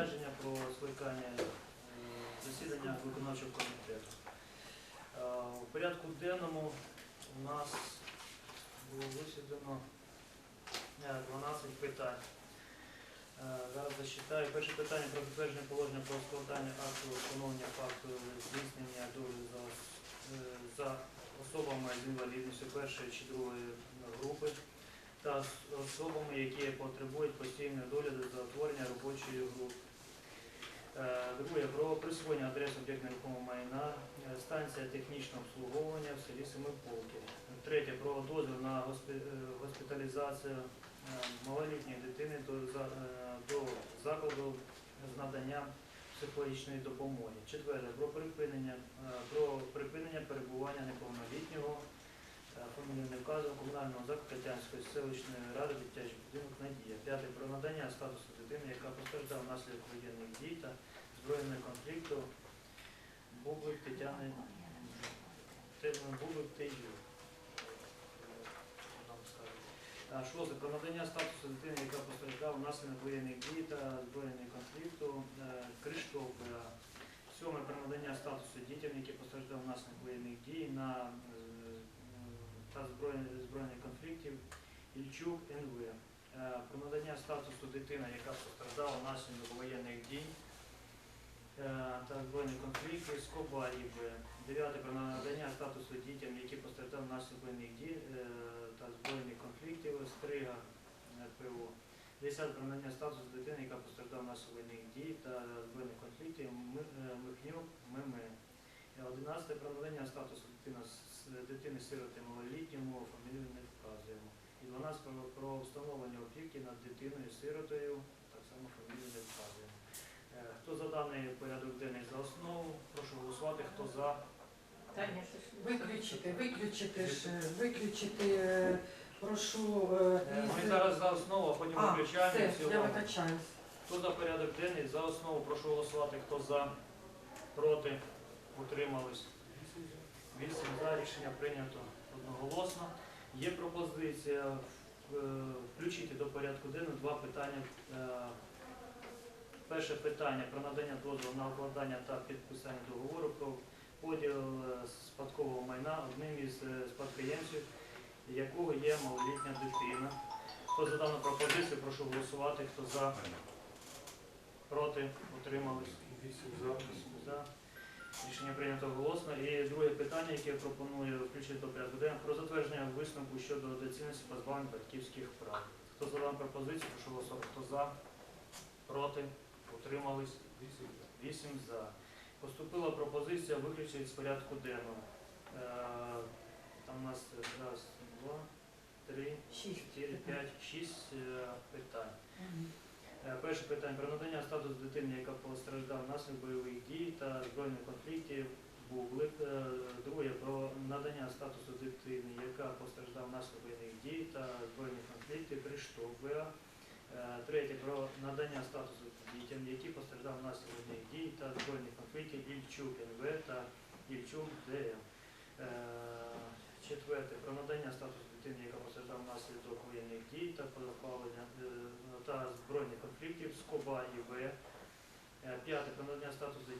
розпорядження про скликання е, засідання виконавчого комітету. Е, У порядку денному у нас було висвітлено е, 12 питань. Е, Зараз зачитаю. Перше питання про затвердження положення про складання акту встановлення факту здійснення долі за, за особами з інвалідністю першої чи другої групи та особами, які потребують постійної догляду за утворення робочої групи. Е, Друге, про присвоєння адреси об'єкту нерухомого майна, е, станція технічного обслуговування в селі Семиполки. Третє, про дозвіл на е, госпіталізацію малолітньої дитини до, за- до закладу з наданням психологічної допомоги. Четверте, про припинення, про припинення перебування неповнолітнього фамілію не вказано комунального Тетянської селищної ради дитячий будинок Надія. П'яте, про надання статусу дитини, яка постраждала внаслідок воєнних дій та збройного конфлікту Бублик Тетяни Те- Бублик Тежу. Шосте. Про надання статусу дитини, яка постраждала внаслідок воєнних дій та збройного конфлікту е, Криштопа. Сьоме. Про надання статусу дітям, які постраждали внаслідок воєнних дій на, е, та збройних, збройних конфліктів Ільчук НВ. Е, Про надання статусу дитини, яка постраждала внаслідок воєнних дій е, та збройних конфліктів Скобарів. Дев'яте. Про надання статусу дітям, які постраждали внаслідок воєнних дій е, та збройних конфліктів Стрига е, ПО. Десяте. Про надання статусу дитини, яка постраждала внаслідок воєнних дій та збройних конфліктів Ми- Михнюк ММ. Одинадцяте. Про надання статусу дитини сироти малолітньому фамілію не вказуємо. І 12 про, встановлення опіки над дитиною сиротою, так само фамілію не вказуємо. Е, Хто за даний порядок денний за основу, прошу голосувати. Хто за? Таня, Виключити, виключити ж, виключити, е, прошу е, Е, Ми із... зараз за основу, а потім А, виключаємо і в я цілому. вибачаюсь. Хто за порядок денний за основу, прошу голосувати. Хто за? Проти? Утримались? Вісім за. Рішення прийнято одноголосно. Є пропозиція е, включити до порядку денного два питання. Е, Перше питання про надання дозволу на укладання та підписання договору про поділ е, спадкового майна одним із е, спадкоємців, якого є малолітня дитина. Хто за дану пропозицію, прошу голосувати. Хто за? Проти? Утримались? За. Рішення прийнято голосно. І друге питання, яке я пропоную включити до порядку денного, про затвердження висновку щодо доцільності позбавлення батьківських прав. Хто за дану пропозицію, прошу голосувати. Хто за? Проти? Утримались? Вісім за. Поступила пропозиція виключити з порядку денного. Е, Там у нас раз, два, три, чотири, п'ять, шість е, питань. Е, Перше питання про надання статусу дитини, яка постраждала внаслідок бойових дій та збройних конфліктів Бублик. Е, Друге про надання статусу дитини, яка постраждала внаслідок бойових дій та збройних конфліктів Криштопа. Третє про надання статусу дітям, які постраждали внаслідок дій та збройних конфліктів Ільчук НВ та Ільчук ДМ. Е, Четверте про надання статусу дитини, яка постраждала внаслідок воєнних дій та позбавлення е, та збройних конфліктів Скоба В. Е, П'яте про надання статусу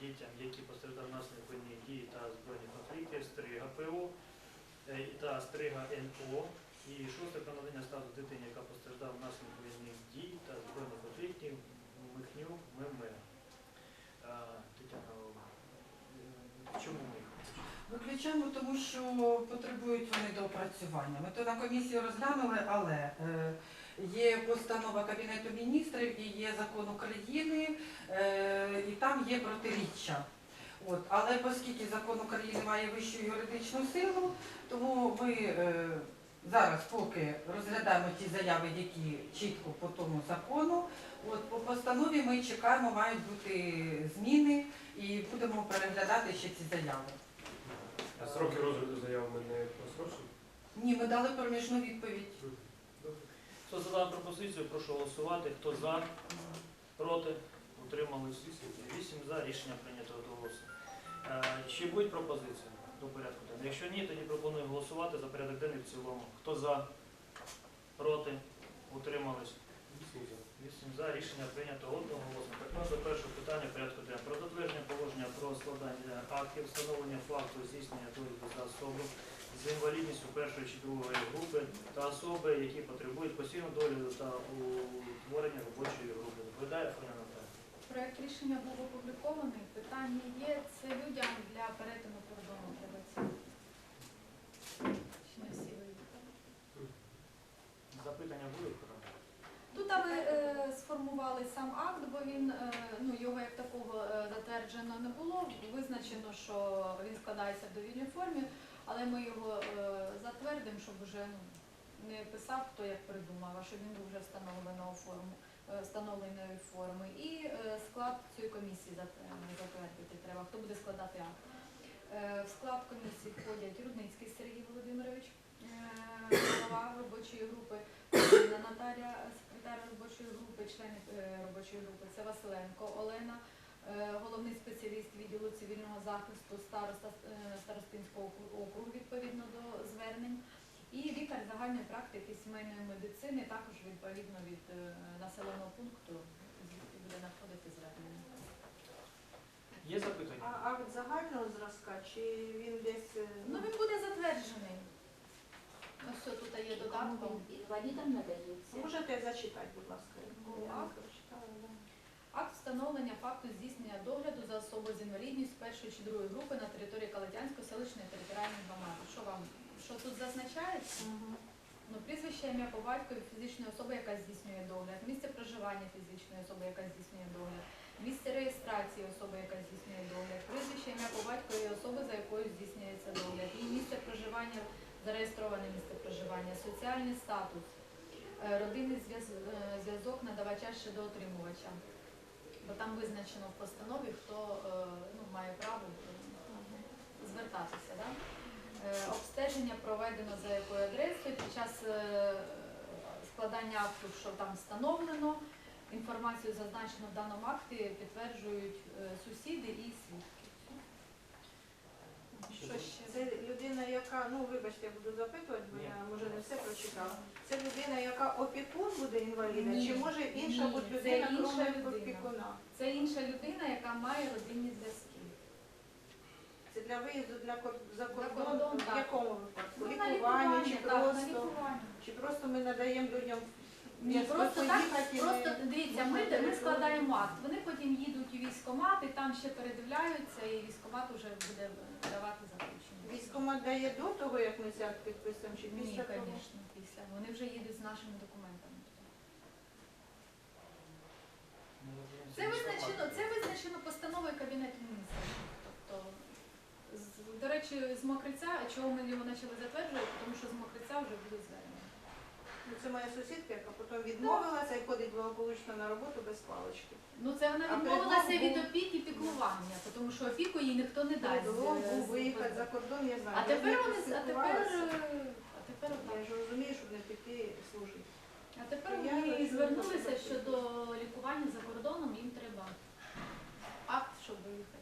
дітям, які постраждали внаслідок воєнних дій та збройних конфліктів Стрига ПО е, та Стрига НО. І шосте про надання статусу дитині, яка постраждала внаслідок воєнних дій та збройних конфліктів Михню ММ. Е, Тетяна, е, чому ми? Виключаємо, тому що потребують вони доопрацювання. Ми то на комісії розглянули, але е, є постанова Кабінету міністрів і є закон України, е, і там є протиріччя. От, але оскільки закон України має вищу юридичну силу, тому ми е, зараз поки розглядаємо ті заяви, які чітко по тому закону. От, по постанові ми чекаємо, мають бути зміни і будемо переглядати ще ці заяви. А сроки розгляду заяви ми не просрочені? Ні, ми дали проміжну відповідь. Хто за дану пропозицію, прошу голосувати. Хто за, проти, утримались. Вісім за. Рішення прийнято одноголосно. Е, Чи будуть пропозиції до порядку денного? Якщо ні, тоді пропоную голосувати за порядок денний в цілому. Хто за, проти, утримались. Вісім за. За рішення прийнято одноголосно. Переходимо до першого питання порядку денного. Про затвердження положення про складання актів, встановлення факту здійснення догляду за особу з інвалідністю першої чи другої групи та особи, які потребують постійного догляду та утворення робочої групи. Доповідає Фаня Наталя. Проект рішення був опублікований. Питання є. Це людям для перетину кордону треба ці. Ще не всі виїхали. Запитання будуть? Фаня? Тут а ви сформували сам акт, бо він е, ну його як такого е, затверджено не було. Визначено, що він складається в довільній формі, але ми його е, затвердимо, щоб вже ну, не писав хто як придумав, а щоб він був вже встановленого форму, встановленої форми. І склад цієї комісії затвердити треба. Хто буде складати акт? В склад комісії входять Рудницький Сергій Володимирович, голова робочої групи, Наталія, секретар робочої групи, члени е, робочої групи, це Василенко Олена, е, головний спеціаліст відділу цивільного захисту староста е, старостинського округу відповідно до звернень. І лікар загальної практики сімейної медицини, також відповідно від населеного пункту, буде надходити звернення. Є запитання? А акт загального зразка, чи він десь. Ну він буде затверджений. Ось що тут є додатком. Інвалідам надається. Можете зачитати, будь ласка. Акт? Акт встановлення факту здійснення догляду за особою з інвалідністю першої чи другої групи на території Калитянської селищної територіальної громади. Що вам що тут зазначається? Ну, прізвище ім'я по батькові фізичної особи, яка здійснює догляд, місце проживання фізичної особи, яка здійснює догляд, місце реєстрації особи, яка здійснює догляд, прізвище ім'я по батькові особи, за якою здійснюється догляд, і місце проживання, зареєстроване місце проживання, соціальний статус, е, родинний е, зв'язок надавача ще до отримувача. Бо там визначено в постанові, хто е, ну, має право звертатися. Да? Обстеження проведено за якою адресою під час складання акту, що там встановлено. Інформацію зазначено в даному акті підтверджують сусіди і свідки. Що ще? Це людина, яка, ну вибачте, я буду запитувати, бо я може не все прочитала. Це людина, яка опікун буде інваліда, Ні. чи може інша Ні, бути це людина, інша крім людина. опікуна? Це інша людина, яка має родинні зв'язки. Це для виїзду для кор- за кордон, кордон в так. якому випадку? Ну, на Лікування чи так, на просто лікування. чи просто ми надаємо людям Ні, просто так, просто дивіться, ми, ми складаємо акт. Вони потім їдуть у військкомат і там ще передивляються, і військкомат вже буде давати заключення. Військкомат дає до того, як ми акт підписуємо, чи Ні, після того? звісно, після. Вони вже їдуть з нашими документами. Це визначено, це визначено постановою Кабінету міністрів. Тобто, з- до речі, з Мокриця, чого ми його почали затверджувати, тому що з Мокриця вже буде звернення. Ну, Це моя сусідка, яка потім відмовилася і ходить благополучно на роботу без палички. Ну це вона А відмовилася предлог від опіки піклування, тому що опіку їй ніхто не дасть. Е, був виїхати за кордон, я знаю. А я з тепер нею вони а тепер, поспілкувалася. е, а тепер Я ж розумію, щоб не піти служити. А тепер Я вони розумію, звернулися що щодо лікування за кордоном, їм треба акт, щоб виїхати.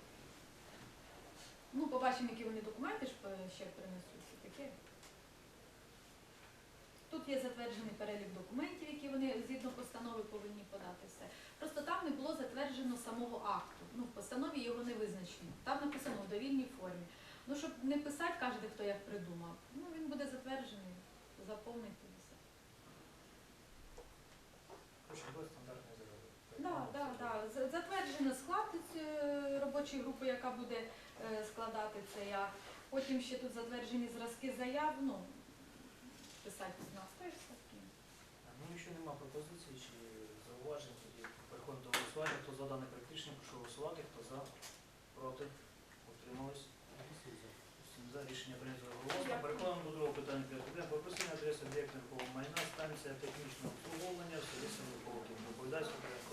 Ну, побачимо, які вони документи ж е, ще принесуть. все таке. Тут є затверджений перелік документів, які вони згідно постанови повинні подати все. Просто там не було затверджено самого акту. Ну, в постанові його не визначено. Там написано в довільній формі. Ну, щоб не писати кожен, хто як придумав, ну він буде затверджений, заповнити все. Да, да, да. Затверджено склад е, робочої групи, яка буде е, складати цей акт. Потім ще тут затверджені зразки заяв, ну, писати з нас теж такі. Ну, якщо нема пропозицій чи зауважень, тоді переходимо до голосування. Хто за дане проект прошу голосувати. Хто за, проти, утримались. Всім за рішення прийнято голосно. Переходимо до другого питання порядку. Прописання адреси об'єкту нерухомого майна, станція технічного обслуговування в селі Семиполків. Доповідач порядку.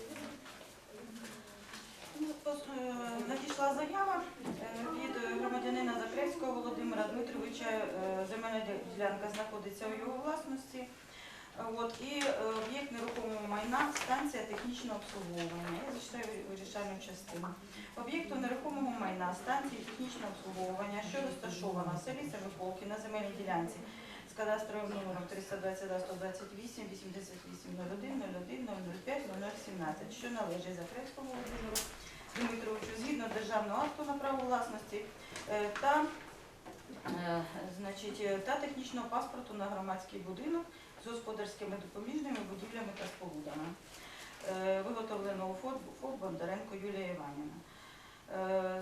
Ну, е, Надійшла заява е, від громадянина Закревського Володимира Дмитровича. Е, Земельна ділянка знаходиться у його власності. От, і об'єкт нерухомого майна, станція технічного обслуговування. Я зачитаю вирішальну частину. Об'єкту нерухомого майна, станції технічного обслуговування, що розташована в селі Семиполки на земельній ділянці кадастровим номером 322 128 88 01 01 005 номер 17, що належить Закревському Володимиру Дмитровичу згідно державного акту на право власності е, та, е, значить, е, та технічного паспорту на громадський будинок з господарськими допоміжними будівлями та спорудами. Е, Виготовленого ФОП, Бондаренко Юлія Іванівна.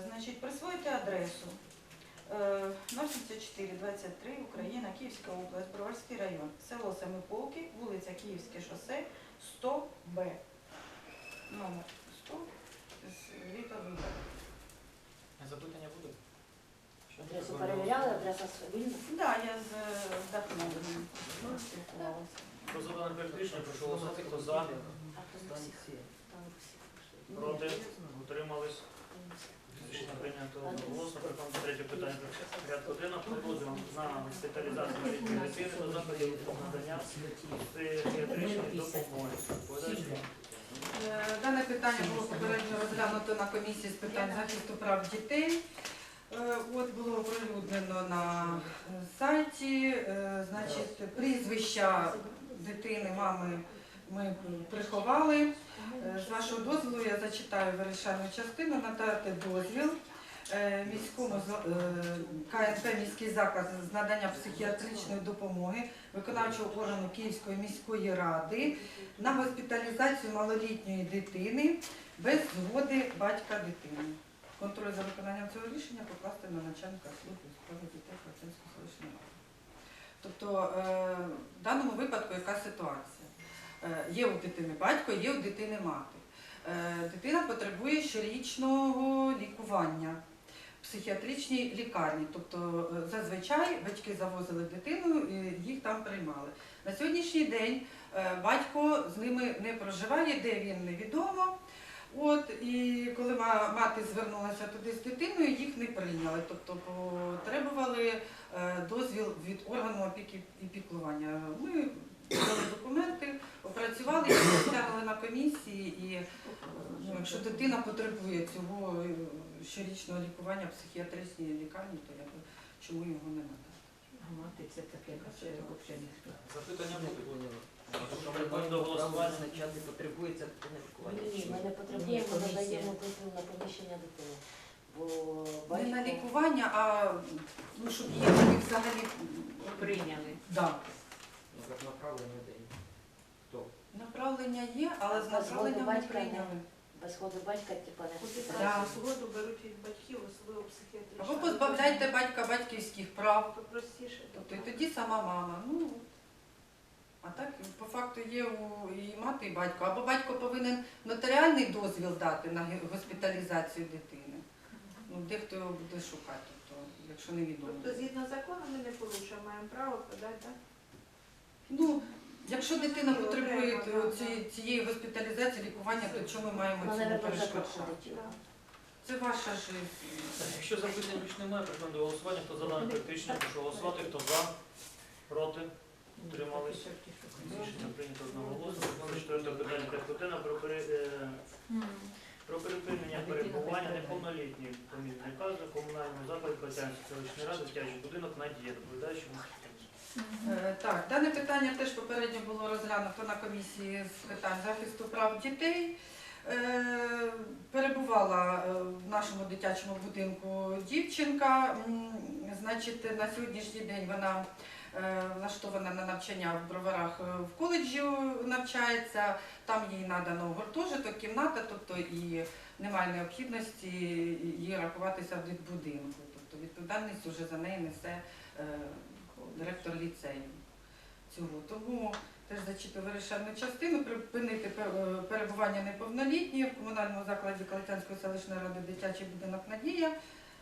Значить, присвоїти адресу е, 07423 Україна, Київська область, Броварський район, село Семиполки, вулиця Київське шосе, 100Б. Номер 100 з Вітовим. Запитання буде? Адресу перевіряли, адреса вільна. Так, я з Дахновим. Про задане проект прошу голосувати. Хто за? Там всіх. Проти? Утримались? Рішення прийнято одноголосно. Переходимо до третього питання порядку денного. Дозвіл на госпіталізацію дитини до закладів надання психіатричної допомоги. Відповідач? Е, Дане питання було попередньо розглянуто на комісії з питань захисту прав дітей. Е, От було оприлюднено на сайті, е, значить, прізвища дитини, мами ми приховали. Е, З вашого дозволу я зачитаю вирішальну частину, надати дозвіл е, міському е, КНП міський заклад з надання психіатричної допомоги виконавчого органу Київської міської ради на госпіталізацію малолітньої дитини без згоди батька дитини. Контроль за виконанням цього рішення покласти на начальника служби у справах дітей Хвацинської селищної ради. Тобто в даному випадку яка ситуація? Е, Є у дитини батько, є у дитини мати. Е, Дитина потребує щорічного лікування в психіатричній лікарні. Тобто е, зазвичай батьки завозили дитину і їх там приймали. На сьогоднішній день Батько з ними не проживає, де він невідомо. От і коли мати звернулася туди з дитиною, їх не прийняли, тобто потребували дозвіл від органу опіки і піклування. Ми дали документи, опрацювали, розглянули на комісії, і е, ну, якщо дитина потребує цього е, щорічного лікування в психіатричній лікарні, то я б- чому його не надати? Мати це таке, це взагалі ніхто. Запитання буде? Переходимо до голосування. Означати потребується дитина лікування. Ні, ми не потребуємо, ми надаємо дозвіл на поміщення дитини. Бо Не на батько лікування, а ну, щоб її взагалі Прийняли. Да. Як направлення день. Хто? Направлення є, але з направленням не прийняли. без ходу батька типа не Да. так згоду беруть від батьків, особливо психіатрична. Або позбавляйте батька батьківських прав. То простіше. Тобто і тоді сама мама. Ну, а так по факту є у і мати, і батько. Або батько повинен нотаріальний дозвіл дати на госпіталізацію дитини. Ну, дехто його буде шукати, тобто, якщо невідомо. Тобто, згідно закону, ми не порушуємо, маємо право подати, так? Ну, якщо дитина потребує Окремо, цієї, госпіталізації, лікування, то чому ми маємо цьому перешкоджати? Це ваша життя. Якщо запитань більш немає, переходимо до голосування. Хто за дане проект прошу голосувати. Хто за? Проти? Утримались? Рішення прийнято одноголосно. Переходимо до четвертого питання порядку денного про пере- е, про припинення перебування неповнолітньої помітника за комунальному закладі Костянської селищної ради дитячий будинок Надія. Доповідач Е, Так, дане питання теж попередньо було розглянуто на комісії з питань захисту прав дітей. Е, Перебувала е, в нашому дитячому будинку дівчинка. Значить, на сьогоднішній день вона влаштована на навчання в броварах в коледжі навчається. Там їй надано гуртожиток, кімната, тобто і немає необхідності їй рахуватися в дитбудинку. Тобто відповідальність вже за неї несе директор ліцею цього. Тому теж зачитую вирішальну частину, припинити е, перебування неповнолітньої в комунальному закладі Калитянської селищної ради дитячий будинок Надія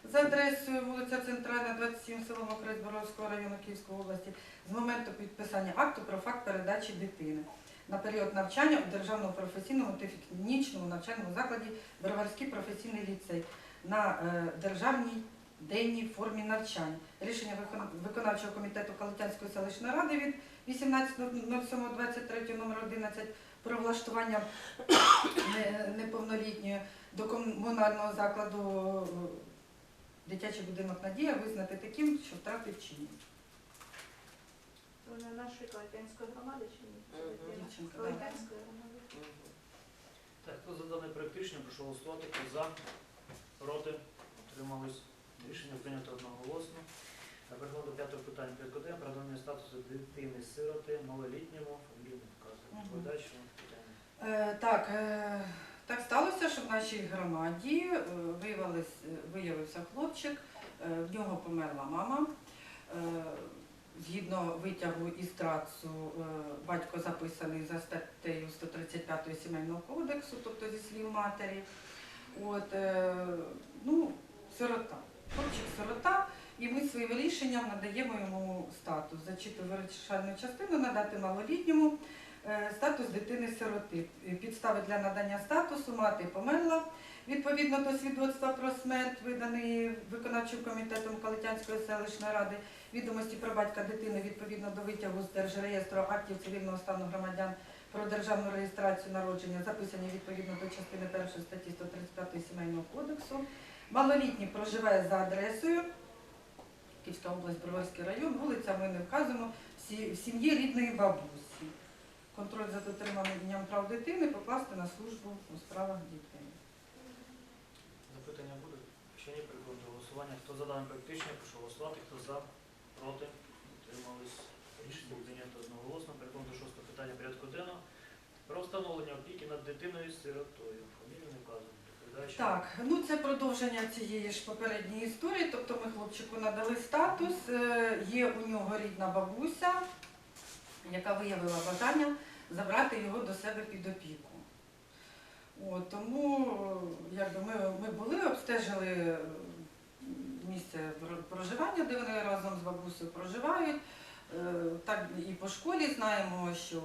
за адресою вулиця Центральна, 27, село Мокрець Боровського району Київської області з моменту підписання акту про факт передачі дитини на період навчання у Державному професійному технічному навчальному закладі Броварський професійний ліцей на е, державній денній формі навчання. Рішення викон- виконавчого комітету Калитянської селищної ради від 18.07.23 номер 11 про влаштування неповнолітньої до комунального закладу е, дитячий будинок Надія визнати таким, що втратив чинність. Вона нашої Калитянської громади чи ні? Мгм. Дівчинка, да. Калитянської громади. даний проект рішення, прошу голосувати. Хто за, проти, утримались. Рішення прийнято одноголосно. Переходимо до п'ятого питання. Підкладемо про надання статусу дитини сироти малолітньому фамілію не вказує. Відповідач вам питання. Е, Так, е, так сталося, що в нашій громаді е, виявилось, виявився хлопчик, е, в нього померла мама. Е, Згідно витягу із ТРАЦу, е, батько записаний за статтею 135 Сімейного кодексу, тобто зі слів матері. От, е, ну, сирота. Хлопчик сирота, і ми своїм рішенням надаємо йому статус. Зачитую вирішальну частину, надати малолітньому Е, Статус дитини-сироти. Підстави для надання статусу мати померла. Відповідно до свідоцтва про смерть, виданий виконавчим комітетом Калитянської селищної ради, відомості про батька дитини відповідно до витягу з держреєстру актів цивільного стану громадян про державну реєстрацію народження, записані відповідно до частини 1 статті 135 Сімейного кодексу. Малолітній проживає за адресою Київська область, Броварський район, вулиця ми не вказуємо, в сім'ї рідної бабусі контроль за дотриманням прав дитини покласти на службу у справах дітей. Запитання буде? Якщо ні, переходимо до голосування. Хто за даний проект прошу голосувати. Хто за, проти, утримались. Рішення прийнято одноголосно. Переходимо до шостого питання порядку денного. Про встановлення опіки над дитиною сиротою. Фамілію не вказано. Відповідач. Так, ну це продовження цієї ж попередньої історії. Тобто ми хлопчику надали статус. Е, Є у нього рідна бабуся, яка виявила бажання забрати його до себе під опіку. От, тому е, якби ми, ми були, обстежили е, місце проживання, де вони разом з бабусею проживають. Так і по школі знаємо, що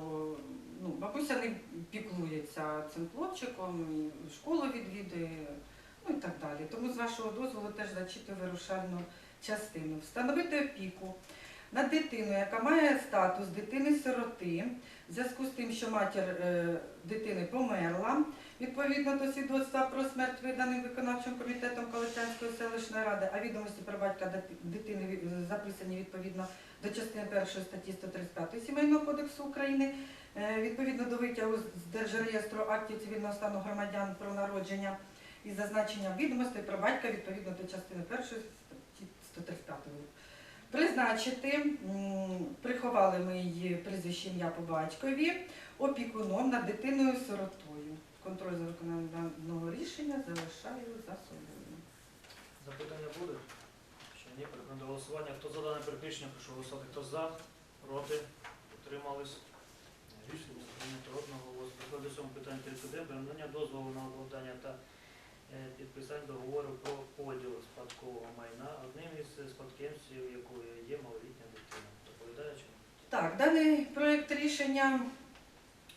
ну, бабуся не піклується цим хлопчиком, і школу відвідує, ну і так далі. Тому з вашого дозволу теж зачитую вирушальну частину. Встановити опіку над дитиною, яка має статус дитини-сироти, в зв'язку з тим, що матір е, дитини померла, відповідно до свідоцтва про смерть виданим виконавчим комітетом Калитянської селищної ради, а відомості про батька дитини записані відповідно до частини 1 статті 135 Сімейного кодексу України, е, відповідно до витягу з держреєстру актів цивільного стану громадян про народження із зазначенням відомостей про батька відповідно до частини 1 статті 135. Призначити, приховали ми її прізвище ім'я по батькові, опікуном над дитиною-сиротою. Контроль за виконанням даного рішення залишаю за собою. Запитання буде? Якщо ні, переходимо до голосування. Хто за дане проект рішення, прошу голосувати. Хто за, проти, утримались. Рішення прийнято одноголосно. Переходимо до цього питання порядку денного. Надання дозволу на укладання та е, підписання договору про поділ спадкового майна одним із спадкоємців, якої є малолітня дитина. Доповідаючи. Так, даний проєкт рішення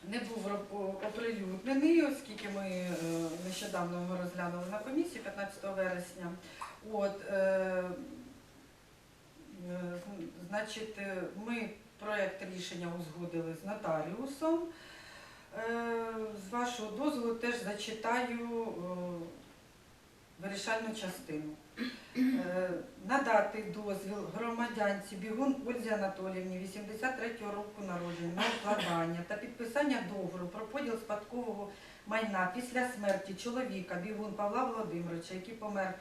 не був оприлюднений, оскільки ми е, нещодавно його розглянули на комісії 15 вересня. От, е, е, значить, е, ми проєкт рішення узгодили з нотаріусом. Е, З вашого дозволу теж зачитаю е, вирішальну частину. Е, надати дозвіл громадянці Бігун Ользі Анатоліївні 83-го року народження на укладання та підписання договору про поділ спадкового майна після смерті чоловіка Бігун Павла Володимировича, який помер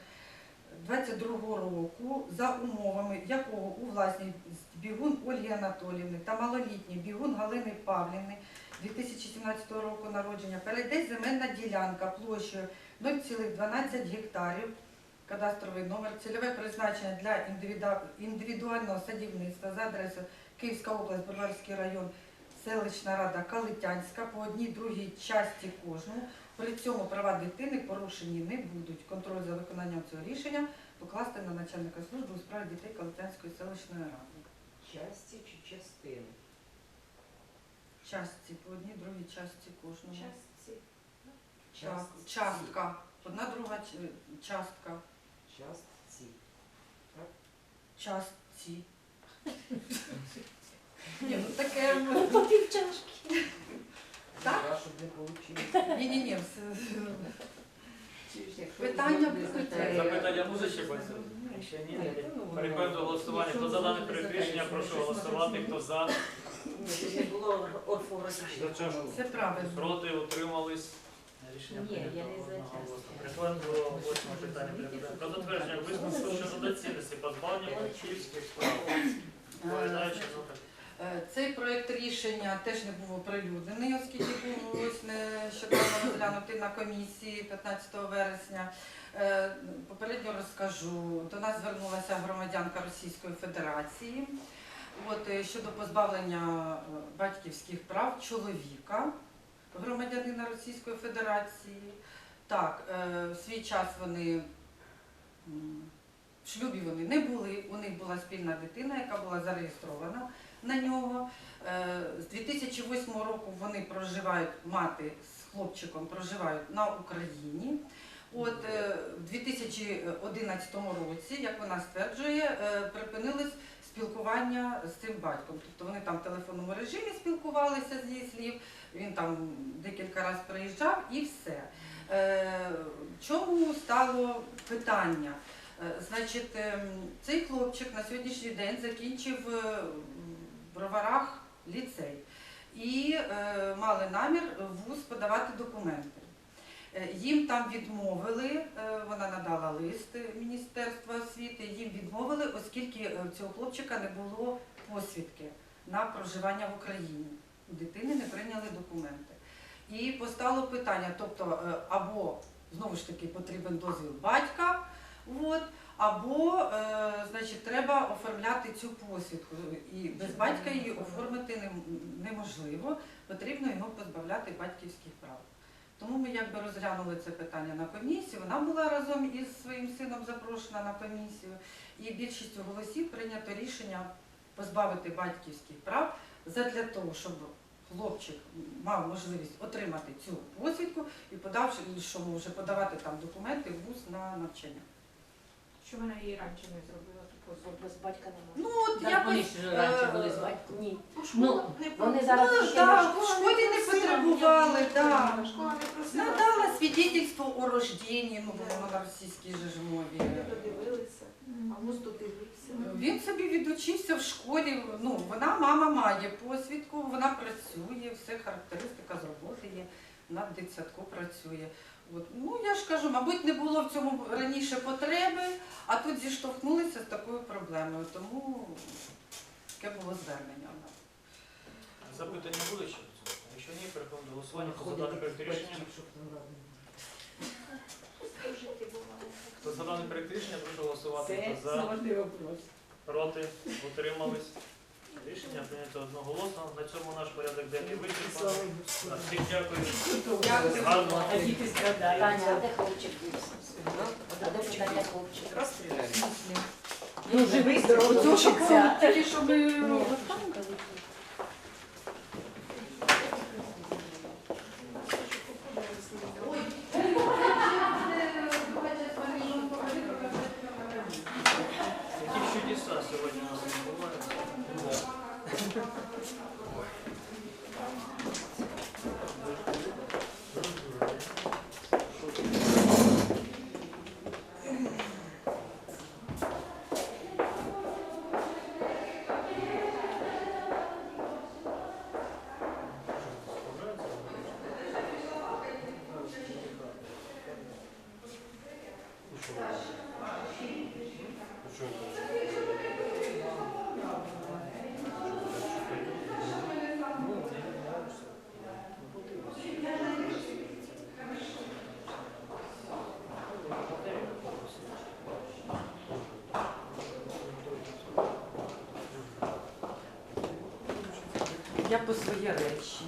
22-го року, за умовами якого у власність Бігун Ольги Анатоліївни та малолітній Бігун Галини Павлівни 2017 року народження перейде земельна ділянка площею 0,12 гектарів кадастровий номер, цільове призначення для індивідуального садівництва за адресою Київська область, Броварський район, селищна рада Калитянська по одній другій часті кожному. При цьому права дитини порушені не будуть. Контроль за виконанням цього рішення покласти на начальника служби у справі дітей Калитянської селищної ради. Часті чи частини? Часті по одній другій часті кожного. Частці. Ча- Частка. Одна друга частка. Частці. Частці. Ні, ну таке. ну, По півчашки. Так? Я, щоб не получилось. Ні, ні, ні, все. Питання Запитання буде ще Бася? Якщо ні, переходимо до голосування. Хто за дане проект прошу голосувати. Хто за, Ні, було орфографічного. Це правильно. проти, утримались. Рішення Ні, прийнято Переходимо до восьмого питання. порядку денного. Про затвердження висновку щодо доцільності позбавлення батьківських прав. Доповідаючи, так. Е, Цей проект рішення теж не був оприлюднений, оскільки був ось нещодавно розглянутий на комісії 15 вересня. Е, Попередньо розкажу. До нас звернулася громадянка Російської Федерації от, е, щодо позбавлення е, батьківських прав чоловіка, громадянина Російської Федерації. Так, е, в свій час вони в шлюбі вони не були, у них була спільна дитина, яка була зареєстрована на нього. Е, З 2008 року вони проживають, мати з хлопчиком проживають на Україні. От е, в 2011 році, як вона стверджує, е, припинилось спілкування з цим батьком. Тобто вони там в телефонному режимі спілкувалися з її слів, він там декілька разів приїжджав і все. Е, Чому стало питання? Значить, цей хлопчик на сьогоднішній день закінчив в броварах ліцей і мали намір в ВУЗ подавати документи. Е, Їм там відмовили, е, вона надала лист Міністерства освіти, їм відмовили, оскільки е, цього хлопчика не було посвідки на проживання в Україні. У дитини не прийняли документи. І постало питання, тобто або знову ж таки потрібен дозвіл батька, от, або е, значить, треба оформляти цю посвідку. І без батька її оформити неможливо, потрібно його позбавляти батьківських прав. Тому ми якби розглянули це питання на комісії. Вона була разом із своїм сином запрошена на комісію, і більшістю голосів прийнято рішення позбавити батьківських прав задля того, щоб хлопчик мав можливість отримати цю посвідку і подавши, що вже подавати там документи в ВУЗ на навчання. Що вона її раніше не зробила? Без батька не Ну от Так якось вони ж раніше е, були з батьком. Ні. Ну, не Вони зараз Ну, ще так, в школі не потребували, так. Школа не просила. Надала свідетельство о рожденні, ну Да. воно на російській же ж мові. Вони додивилися, а муз додивився. Він собі відучився в школі. Ну, вона, мама має посвідку, вона працює, все характеристика з роботи є, вона в дитсадку працює. От. Ну, я ж кажу, мабуть, не було в цьому раніше потреби, а тут зіштовхнулися з такою проблемою. Тому таке було звернення. в нас. Запитання були ще? Якщо ні, переходимо до голосування. Хто за даний проект рішення? Хто за даний проект рішення, прошу голосувати. Це Хто за, проти, утримались. Рішення прийнято одноголосно. На цьому наш порядок денний вичерпано. Всім дякую. Дякую. Гарного. А діти страдають. Таня, а де хлопчик? А де питання хлопчик? Ну, живий, здоровий, вчиться. Щоб Ну, Які чудеса сьогодні у нас відбуваються. Я по своїй речі.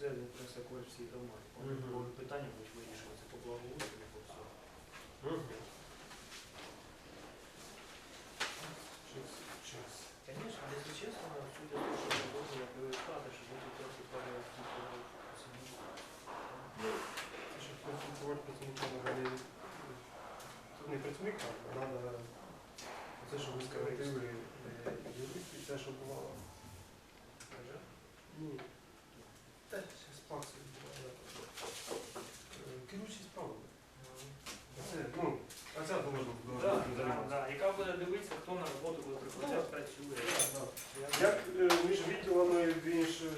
безпосередньо принесе користь всій громаді. Бо Мгм. питання будуть вирішуватися по благоустрою, по всьому. Звісно, якщо чесно, судя з того, що ми робили, як ви стати, що ми тут трохи Щоб працювати працівника взагалі тут не працівник, а треба це, що ви скоротили юристи, це, що бувало. перевертати. Ні, Бувало. Е, Керуючі справами. Ну, а це можна займатися. Яка буде дивитися, хто на роботу буде приходити, працює. Як е, між відділами в іншій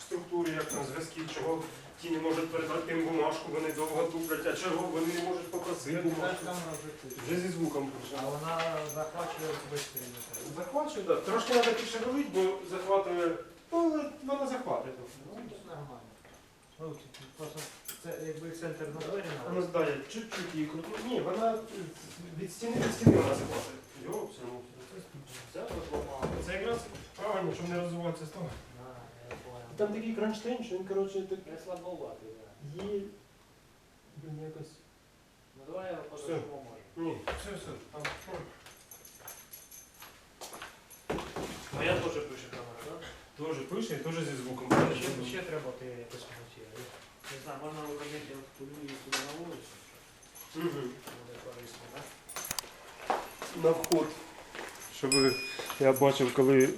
структурі, як там зв'язки, чого ті не можуть передати тим бумажку, вони довго дуплять, а чого вони не можуть попросити бумажку. Вже зі звуком А вона захвачує інтерес. Захвачує, так. Трошки треба більше робити, бо захватує, ну, але вона захватує. Ну, це нормально. Ну, просто це якби центр на двері Вона здає чуть-чуть її крутну. Ні, вона від стіни від стіни вона захватує. Йо, все, ну, Це розламало. це якраз правильно, щоб не розвиватися з того. Я понял. Там такий кронштейн, що він, коротше, так Не слабоватий, да. є. Блін, якось. Ну давай я Все. по-другому можу. Ні, все, все. Там, ну, Моя теж пише Теж пише і теж зі звуком. Ще, ще треба ти якось монтувати. Не знаю, можна виходити от туди на вулицю. Угу. Буде корисно, так? На вход. Щоб я бачив, коли